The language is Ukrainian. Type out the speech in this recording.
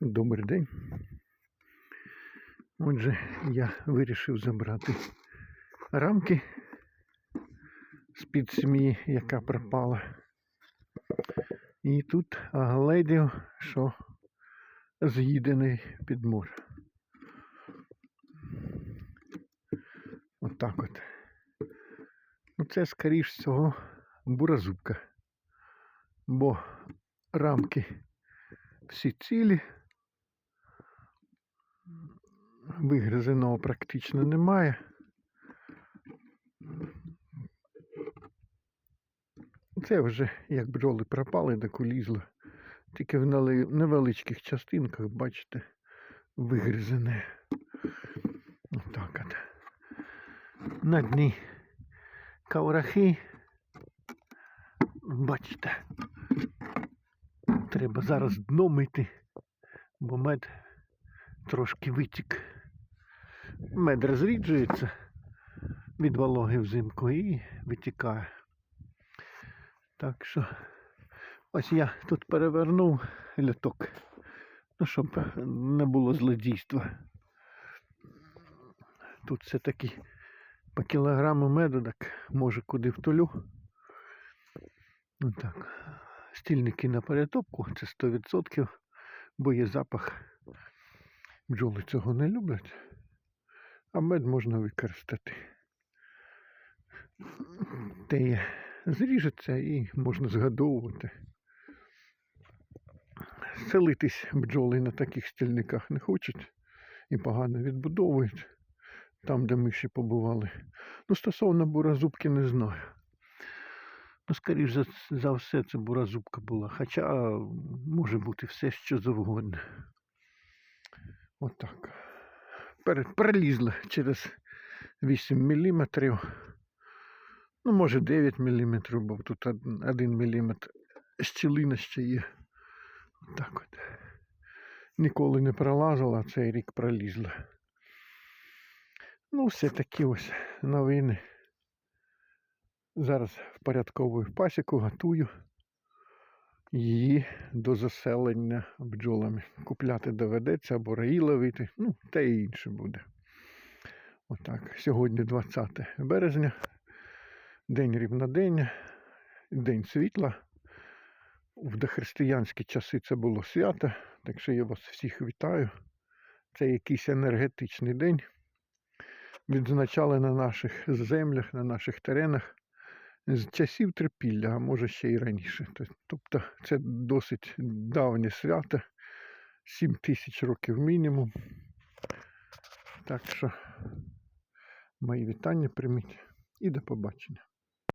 Добрий день. Отже, я вирішив забрати рамки з-під сім'ї, яка пропала. І тут гледів, що з'їдений підмур. Отак от. Ну це, скоріш всього, буразубка. Бо рамки всі цілі. Вигризеного практично немає. Це вже як бджоли пропали, так улізло. Тільки в невеличких частинках, бачите, вигризене. Отак от. На дні каврахи. Бачите. Треба зараз дно мити, бо мед трошки витік. Мед розріджується від вологи взимку і витікає. Так що ось я тут перевернув ляток, ну, щоб не було злодійства. Тут все-таки по кілограму меду, так може куди втулю. Отак. Стільники на перетопку це 100%, бо є запах. Бджоли цього не люблять, а мед можна використати. Те зріжеться і можна згадовувати. Селитись бджоли на таких стільниках не хочуть і погано відбудовують там, де ми ще побували. Ну, стосовно буразубки не знаю. Ну, скоріш за, за все, це буразубка була. Хоча може бути все, що завгодно. Отак. Пере- Перелізла через 8 мм. Ну, може 9 мм, бо тут 1 мм щілина ще є. Отак от. Ніколи не пролазила, а цей рік пролізла. Ну, все такі ось новини. Зараз впорядковую пасіку, готую її до заселення бджолами. Купляти доведеться або раї ловити, ну, те і інше буде. Отак. Сьогодні 20 березня, день рівнодення, день світла. В дохристиянські часи це було свято, так що я вас всіх вітаю. Це якийсь енергетичний день. Відзначали на наших землях, на наших теренах з часів трипілля, а може ще й раніше. Тобто це досить давнє свято, 7 тисяч років мінімум. Так що мої вітання прийміть і до побачення.